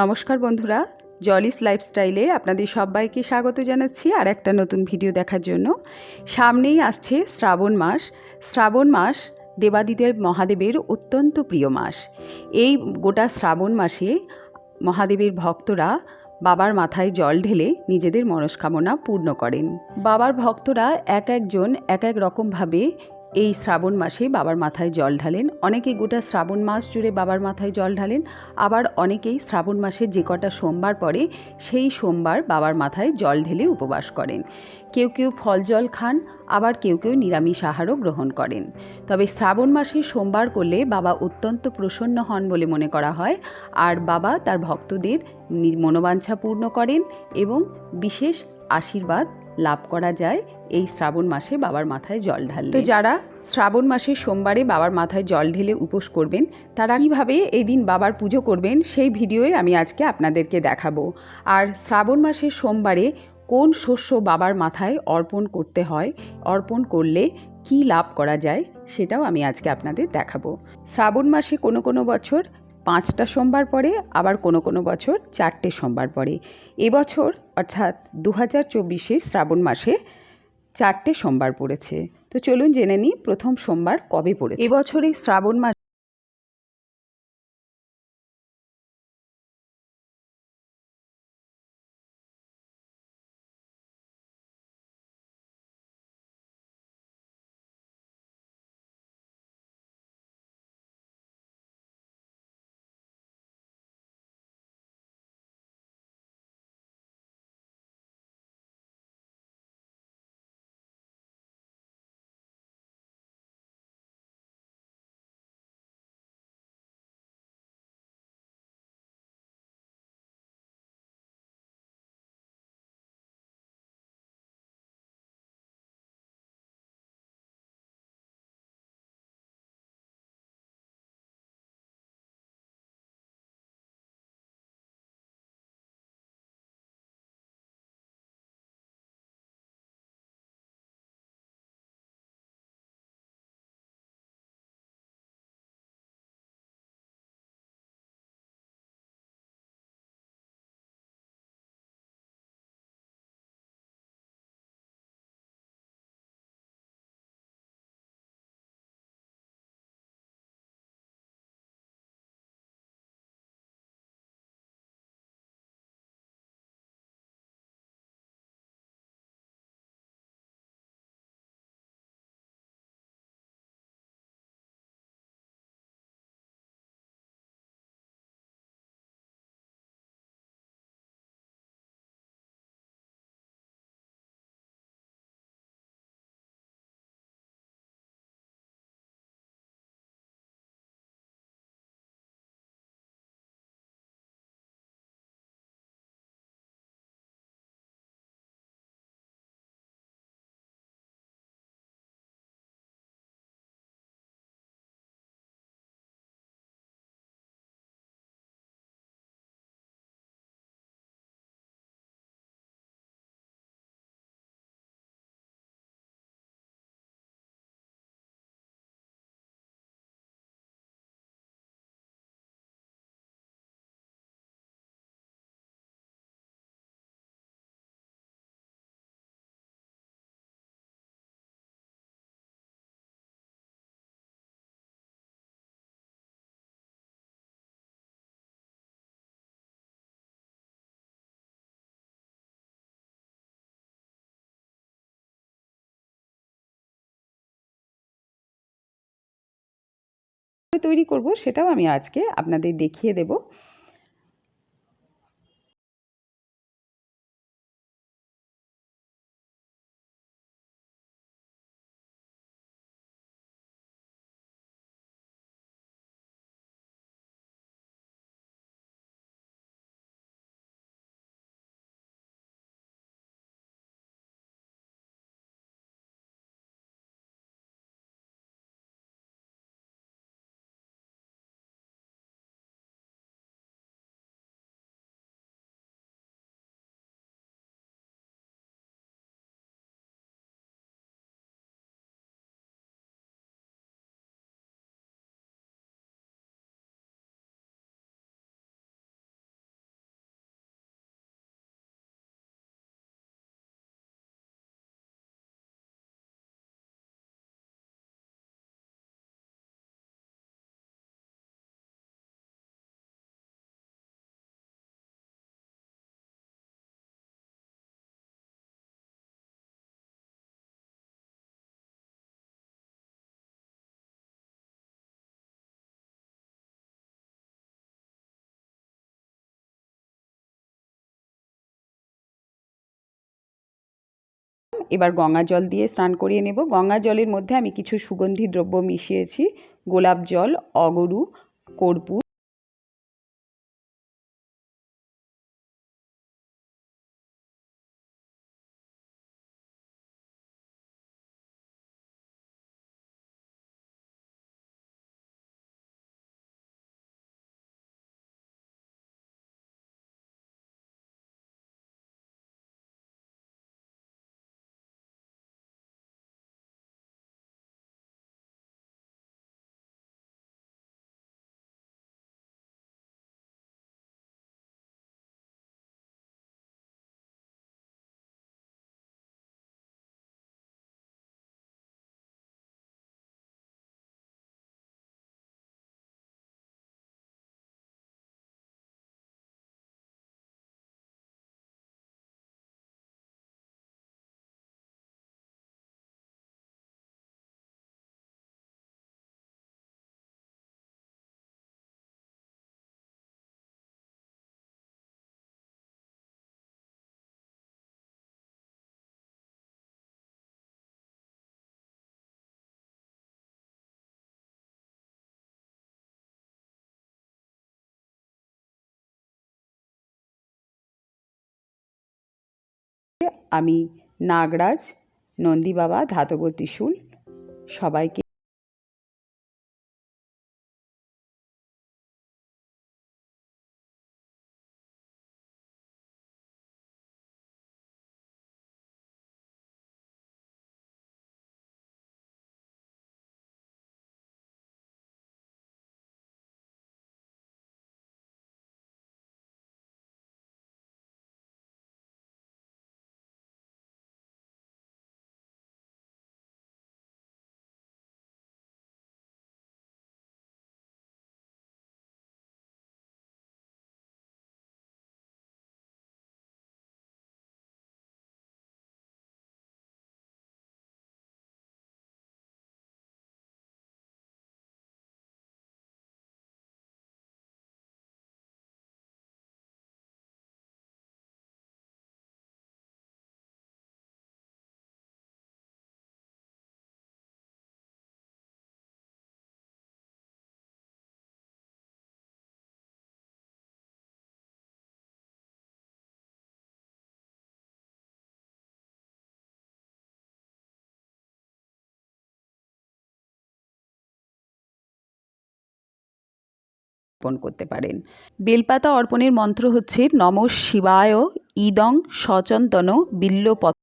নমস্কার বন্ধুরা জলিস লাইফস্টাইলে আপনাদের সবাইকে স্বাগত জানাচ্ছি আর একটা নতুন ভিডিও দেখার জন্য। সামনেই আসছে শ্রাবণ মাস। শ্রাবণ মাস দেবাদিদেব মহাদেবের অত্যন্ত প্রিয় মাস। এই গোটা শ্রাবণ মাসে মহাদেবের ভক্তরা বাবার মাথায় জল ঢেলে নিজেদের মনস্কামনা পূর্ণ করেন। বাবার ভক্তরা এক একজন এক এক রকমভাবে এই শ্রাবণ মাসে বাবার মাথায় জল ঢালেন। অনেকে গোটা শ্রাবণ মাস জুড়ে বাবার মাথায় জল ঢালেন। আবার অনেকেই শ্রাবণ মাসে যে কটা সোমবার পড়ে, সেই সোমবার বাবার মাথায় জল ঢেলে উপবাস করেন। কেউ কেউ ফল জল খান, আবার কেউ কেউ নিরামিষ আহারও গ্রহণ করেন। তবে শ্রাবণ মাসে সোমবার করলে বাবা অত্যন্ত প্রসন্ন হন বলে মনে করা হয়। আর বাবা তার ভক্তদের মনোবাঞ্ছা পূর্ণ করেন এবং বিশেষ আশীর্বাদ লাভ করা যায় এই শ্রাবণ মাসে বাবার মাথায় জল ঢাললে। তো যারা শ্রাবণ মাসের সোমবারে বাবার মাথায় জল ঢেলে উপোস করবেন, তারা কীভাবে এই দিন বাবার পুজো করবেন সেই ভিডিওই আমি আজকে আপনাদেরকে দেখাবো। আর শ্রাবণ মাসের সোমবারে কোন শস্য বাবার মাথায় অর্পণ করতে হয়, অর্পণ করলে কি লাভ করা যায়, সেটাও আমি আজকে আপনাদের দেখাবো। শ্রাবণ মাসে কোনো কোনো বছর পাঁচটা সোমবার পরে আবার কোনো কোনো বছর চারটে সোমবার পড়ে। এবছর অর্থাৎ দু হাজার শ্রাবণ মাসে চারটে সোমবার পড়েছে। তো চলুন জেনে নিই প্রথম সোমবার কবে পড়েছে। এবছরই শ্রাবণ মাস তৈরি করব সেটাও আমি আজকে আপনাদের দেখিয়ে দেব। এবার গঙ্গা জল দিয়ে স্নান করিয়ে নেব। গঙ্গা জলের মধ্যে আমি কিছু সুগন্ধি দ্রব্য মিশিয়েছি। গোলাপ জল, অগরু, কর্পূর আমি নাগরাজ নন্দী বাবা ধাতব ত্রিশূল। সবাইকে অর্পণ করতে পারেন। বেলপাতা অর্পণের মন্ত্র হচ্ছে নম শিবায় ইদং সচন্তন বিল্লপত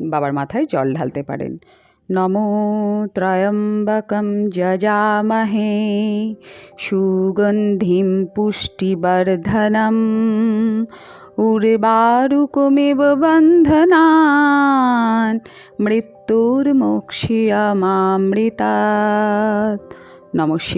বাবার মাথায় জল ঢালতে পারেন। নমো ত্রয়ম্বকম যজামহে সুগন্ধিম পুষ্টিবর্ধনম উর্বারুকমিব বন্ধনান মৃত্যুর্মোক্ষিয়মামৃতাৎ নমস্কার।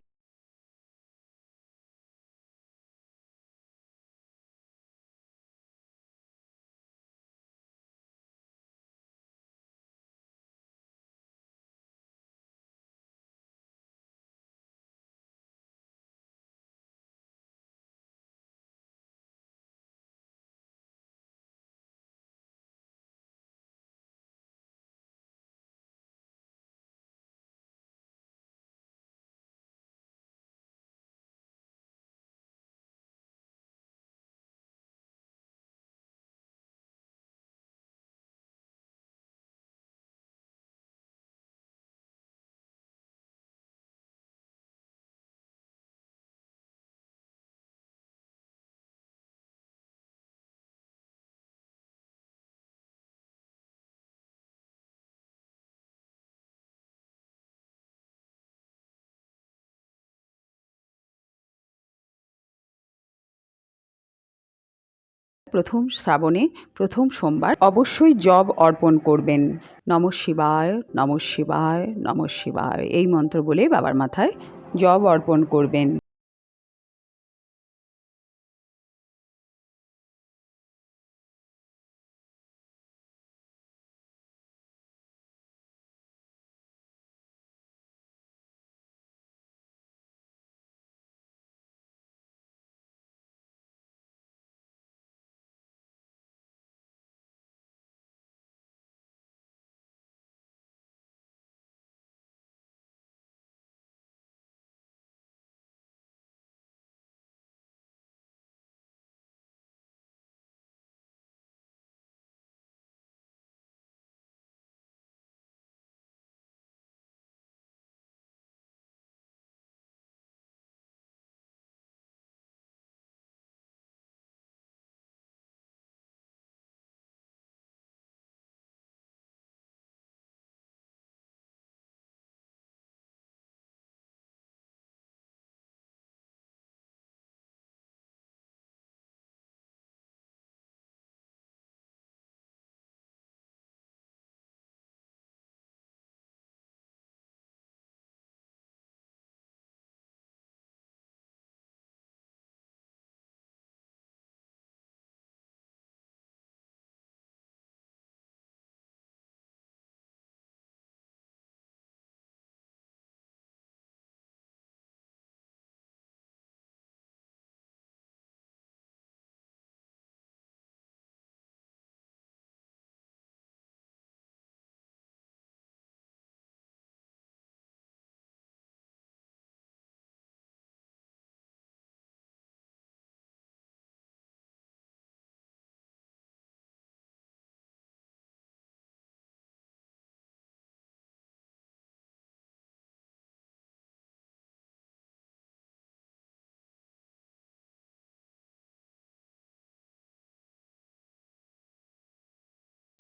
প্রথম শ্রাবণে, প্রথম সোমবার অবশ্যই জব অর্পণ করবেন। নম শিবায় নম শিবায় নম শিবায় এই মন্ত্র বলে বাবার মাথায় জব অর্পণ করবেন।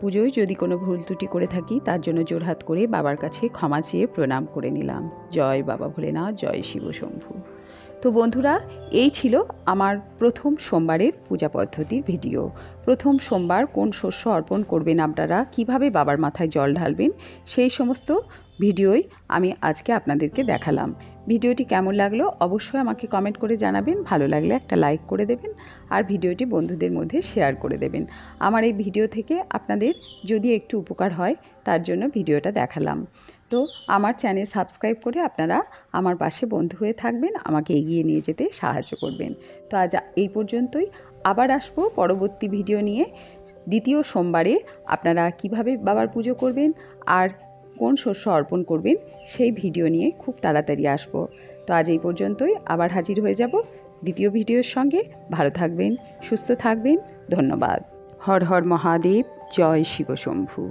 পুজোয় যদি কোনো ভুল ত্রুটি করে থাকি, তার জন্য জোরহাত করে বাবার কাছে ক্ষমা চেয়ে প্রণাম করে নিলাম। জয় বাবা ভোলেনাথ, জয় শিব শম্ভু। তো বন্ধুরা, এই ছিল আমার প্রথম সোমবারের পূজা পদ্ধতির ভিডিও। প্রথম সোমবার কোন শস্য অর্পণ করবেন আপনারা, কীভাবে বাবার মাথায় জল ঢালবেন, সেই সমস্ত ভিডিওই আমি আজকে আপনাদেরকে দেখালাম। ভিডিওটি কেমন লাগল অবশ্যই আমাকে কমেন্ট করে জানাবেন। ভালো লাগলে একটা লাইক করে দেবেন আর ভিডিওটি বন্ধুদের মধ্যে শেয়ার করে দেবেন। আমার এই ভিডিও থেকে আপনাদের যদি একটু উপকার হয়, তার জন্য ভিডিওটা দেখালাম। তো আমার চ্যানেল সাবস্ক্রাইব করে আপনারা আমার পাশে বন্ধু হয়ে থাকবেন, আমাকে এগিয়ে নিয়ে যেতে সাহায্য করবেন। তো আজ এই পর্যন্তই। আবার আসব পরবর্তী ভিডিও নিয়ে। দ্বিতীয় সোমবারে আপনারা কীভাবে বাবার পুজো করবেন? আর কোন শস্য অর্পণ করবেন সেই ভিডিও নিয়ে খুব তাড়াতাড়ি আসব। তো আজ এই পর্যন্তই আবার হাজির হয়ে যাব দ্বিতীয় ভিডিওর সঙ্গে। ভালো থাকবেন, সুস্থ থাকবেন, ধন্যবাদ। হর হর মহাদেব, জয় শিবশম্ভু